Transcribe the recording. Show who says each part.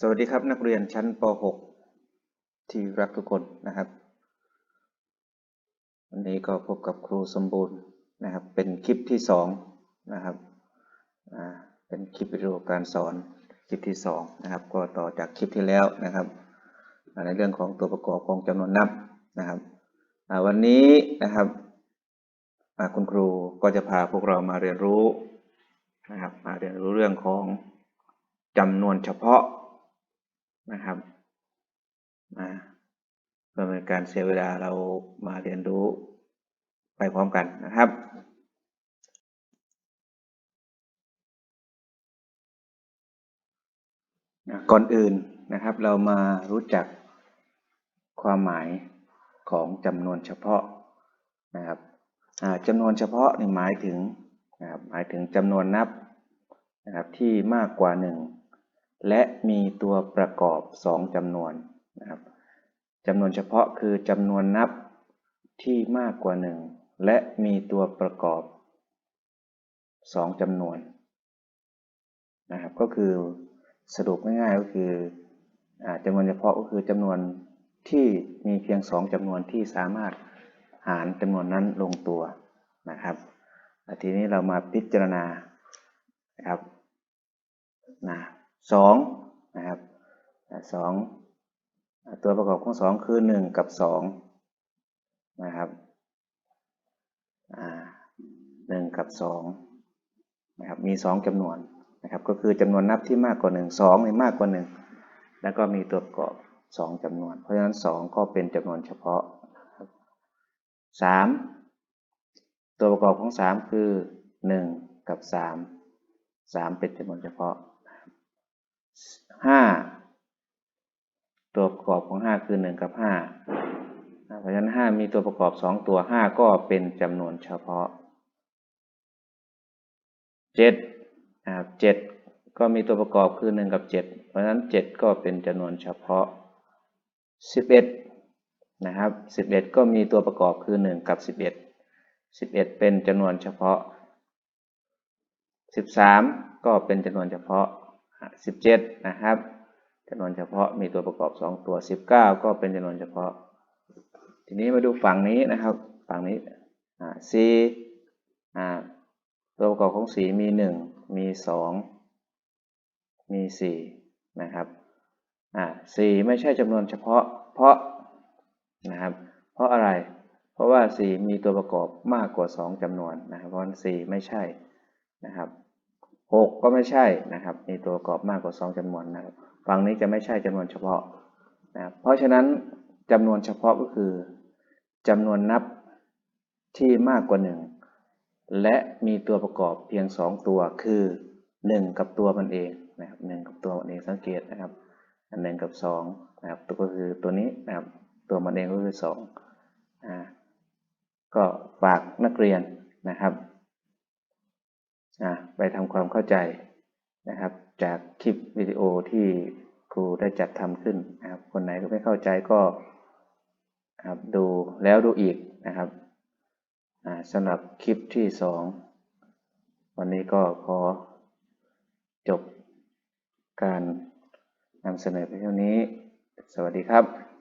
Speaker 1: สวัสดีครับนักเรียนชั้นป .6 ที่รักทุกคนนะครับ วันนี้ก็พบกับครูสมบูรณ์นะครับ เป็นคลิปที่สองนะครับเป็นคลิปวิดีโอการสอนคลิปที่สองนะครับ ก็ต่อจากคลิปที่แล้วนะครับ ในเรื่องของตัวประกอบของจำนวนนับนะครับวันนี้นะครับคุณครูก็จะพาพวกเรามาเรียนรู้นะครับมาเรียนรู้เรื่องของจำนวนเฉพาะ นะครับมาเพื่อเป็นการเสียเวลาเรามาเรียนรู้ไปพร้อมกันนะครับนะก่อนอื่นนะครับ เรามารู้จักความหมายของจำนวนเฉพาะนะครับจำนวนเฉพาะนี่หมายถึงนะครับหมายถึงจำนวนนับนะครับที่มากกว่าหนึ่ง และมีตัวประกอบ 2จำนวนนะครับจำนวนเฉพาะคือจำนวนนับที่มากกว่า 1 และมีตัวประกอบ 2จำนวนนะครับก็คือสรุปง่ายๆก็คืออจำนวนเฉพาะก็คือจำนวนที่มีเพียง 2จำนวนที่สามารถหารจำนวนนั้นลงตัวนะครับทีนี้เรามาพิจารณานะครับนะ สองนะครับสองตัวประกอบของสองคือหนึ่งกับสองนะครับหนึ่งกับสองนะครับมีสองจำนวนนะครับก็คือจำนวนนับที่มากกว่าหนึ่งสองในมากกว่าหนึ่งแล้วก็มีตัวประกอบสองจำนวน เพราะฉะนั้นสองก็เป็นจำนวนเฉพาะสามตัวประกอบของสามคือหนึ่งกับสามสามเป็นจำนวนเฉพาะ ห้าตัวประกอบของห้าคือหนึ่งกับห้าเพราะฉะนั้นห้ามีตัวประกอบสองตัวห้าก็เป็นจำนวนเฉพาะเจ็ดนะครับเจ็ดก็มีตัวประกอบคือหนึ่งกับเจ็ดเพราะฉะนั้นเจ็ดก็เป็นจำนวนเฉพาะสิบเอ็ดนะครับสิบเอ็ดก็มีตัวประกอบคือหนึ่งกับสิบเอ็ดสิบเอ็ดเป็นจำนวนเฉพาะสิบสามก็เป็นจำนวนเฉพาะ 17 นะครับจำนวนเฉพาะมีตัวประกอบ 2 ตัว 19 ก็เป็นจำนวนเฉพาะ ทีนี้มาดูฝั่งนี้นะครับ ฝั่งนี้ c ตัวประกอบของสีมี 1 มี 2 มี 4 นะครับสี่ไม่ใช่จำนวนเฉพาะเพราะนะครับ เพราะอะไร เพราะว่า 4 มีตัวประกอบมากกว่า 2จำนวนนะครับ เพราะฉะนั้น4ไม่ใช่นะครับ 6 ก็ไม่ใช่นะครับ มีตัวประกอบมากกว่า 2จำนวนนะครับ ฝั่งนี้จะไม่ใช่จำนวนเฉพาะนะครับเพราะฉะนั้นจำนวนเฉพาะก็คือจำนวนนับที่มากกว่า 1 และมีตัวประกอบเพียง 2 ตัวคือ 1 กับตัวมันเองนะครับหกับตัวมันเองสังเกตนะครับอันหนึ่งกับ2นะครับตัวก็คือตัวนี้นะครับตัวมันเองก็คือ2อ่าก็ฝากนักเรียนนะครับ ไปทำความเข้าใจนะครับ จากคลิปวิดีโอที่ครูได้จัดทำขึ้นนะครับ คนไหนก็ไม่เข้าใจก็ดูแล้วดูอีกนะครับสำหรับคลิปที่สองวันนี้ก็ขอจบการนำเสนอเพียงเท่านี้ สวัสดีครับ